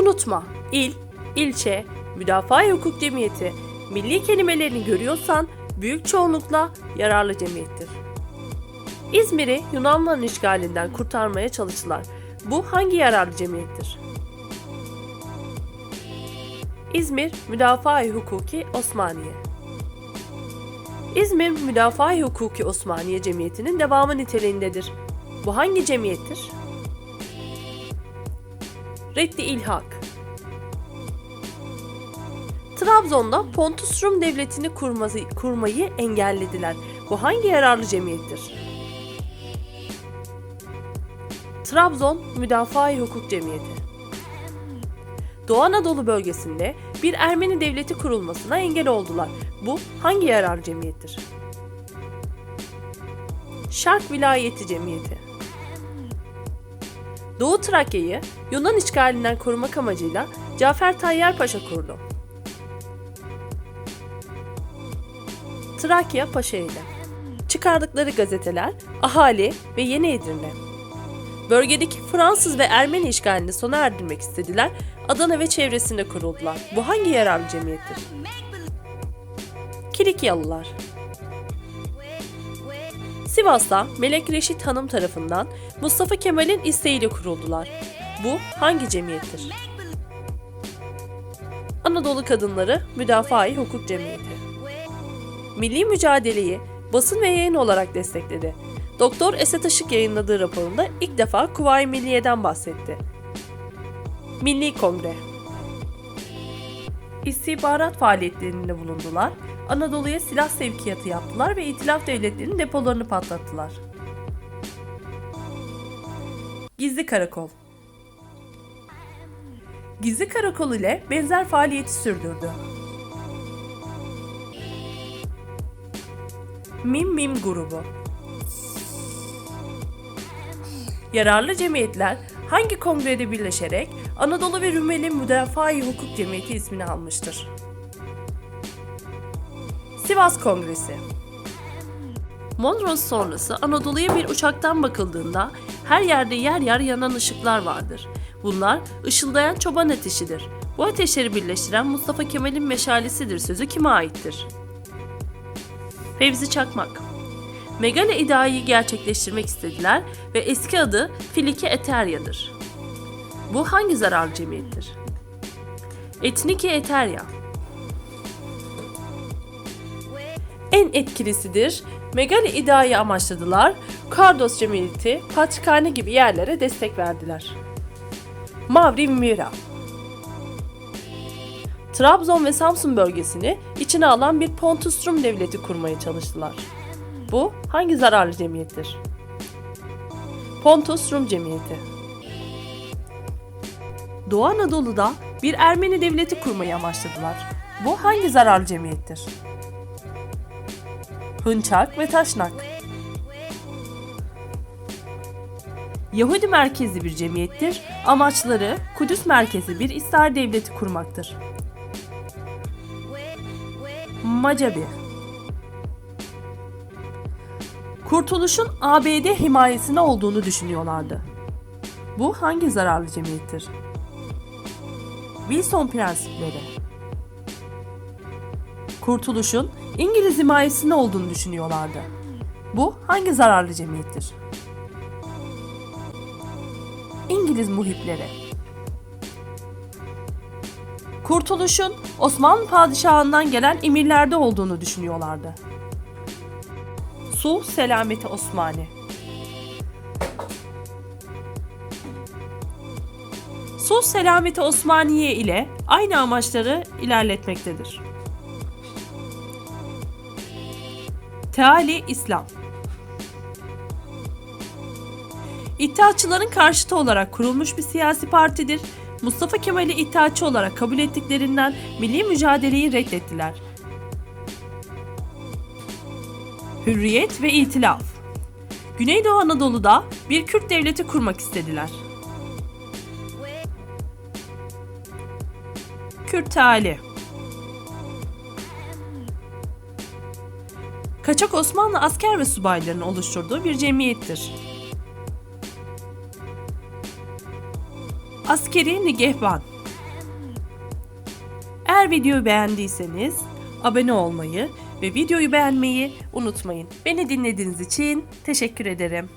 Unutma, il, ilçe, müdafaa hukuk cemiyeti, milli kelimelerini görüyorsan büyük çoğunlukla yararlı cemiyettir. İzmir'i Yunanlıların işgalinden kurtarmaya çalıştılar. Bu hangi yararlı cemiyettir? İzmir Müdafaa-i Hukuki Osmaniye İzmir Müdafaa-i Hukuki Osmaniye Cemiyeti'nin devamı niteliğindedir. Bu hangi cemiyettir? Reddi İlhak Trabzon'da Pontus Rum Devleti'ni kurması, kurmayı engellediler. Bu hangi yararlı cemiyettir? Trabzon Müdafaa-i Hukuk Cemiyeti Doğu Anadolu bölgesinde bir Ermeni devleti kurulmasına engel oldular. Bu hangi yararlı cemiyettir? Şark Vilayeti Cemiyeti Doğu Trakya'yı Yunan işgalinden korumak amacıyla Cafer Tayyar Paşa kurdu. Trakya Paşaeli Çıkardıkları gazeteler Ahali ve Yeni Edirne Bölgedeki Fransız ve Ermeni işgalini sona erdirmek istediler, Adana ve çevresinde kuruldular. Bu hangi yararlı cemiyettir? Kilikyalılar Sivas'ta Melek Reşit Hanım tarafından Mustafa Kemal'in isteğiyle kuruldular. Bu hangi cemiyettir? Anadolu Kadınları Müdafaa-i Hukuk Cemiyeti Milli mücadeleyi basın ve yayın olarak destekledi. Doktor Esat Işık yayınladığı raporunda ilk defa Kuvayi Milliye'den bahsetti. Milli Kongre İstihbarat faaliyetlerinde bulundular, Anadolu'ya silah sevkiyatı yaptılar ve itilaf devletlerinin depolarını patlattılar. Gizli Karakol Gizli Karakol ile benzer faaliyeti sürdürdü. Mim Mim grubu Yararlı cemiyetler hangi kongrede birleşerek Anadolu ve Rumeli Müdafaa-i Hukuk Cemiyeti ismini almıştır? Sivas Kongresi Mondros sonrası Anadolu'ya bir uçaktan bakıldığında her yerde yer yer yanan ışıklar vardır. Bunlar ışıldayan çoban ateşidir. Bu ateşleri birleştiren Mustafa Kemal'in meşalesidir sözü kime aittir? Fevzi Çakmak Megale iddiayı gerçekleştirmek istediler ve eski adı Filike Eterya'dır. Bu hangi zararlı cemiyettir? Etniki Eterya En etkilisidir. Megale iddiayı amaçladılar. Kardos Cemiyeti, Patrikhane gibi yerlere destek verdiler. Mavri Mira Trabzon ve Samsun bölgesini içine alan bir Pontus Rum devleti kurmaya çalıştılar. Bu hangi zararlı cemiyettir? Pontus Rum Cemiyeti Doğu Anadolu'da bir Ermeni devleti kurmayı amaçladılar. Bu hangi zararlı cemiyettir? Hınçak ve Taşnak Yahudi merkezli bir cemiyettir. Amaçları Kudüs merkezli bir İsrail devleti kurmaktır. Macabi Kurtuluşun ABD himayesine olduğunu düşünüyorlardı. Bu hangi zararlı cemiyettir? Wilson prensipleri. Kurtuluşun İngiliz himayesinde olduğunu düşünüyorlardı. Bu hangi zararlı cemiyettir? İngiliz muhipleri. Kurtuluşun Osmanlı padişahından gelen emirlerde olduğunu düşünüyorlardı. Su Selameti Osmani Su Selameti Osmaniye ile aynı amaçları ilerletmektedir. Teali İslam İttihatçıların karşıtı olarak kurulmuş bir siyasi partidir. Mustafa Kemal'i İttihatçı olarak kabul ettiklerinden milli mücadeleyi reddettiler. Hürriyet ve İtilaf Güneydoğu Anadolu'da bir Kürt devleti kurmak istediler. Kürt Teali Kaçak Osmanlı asker ve subaylarının oluşturduğu bir cemiyettir. Askeri Nigehban Eğer videoyu beğendiyseniz abone olmayı ve videoyu beğenmeyi unutmayın. Beni dinlediğiniz için teşekkür ederim.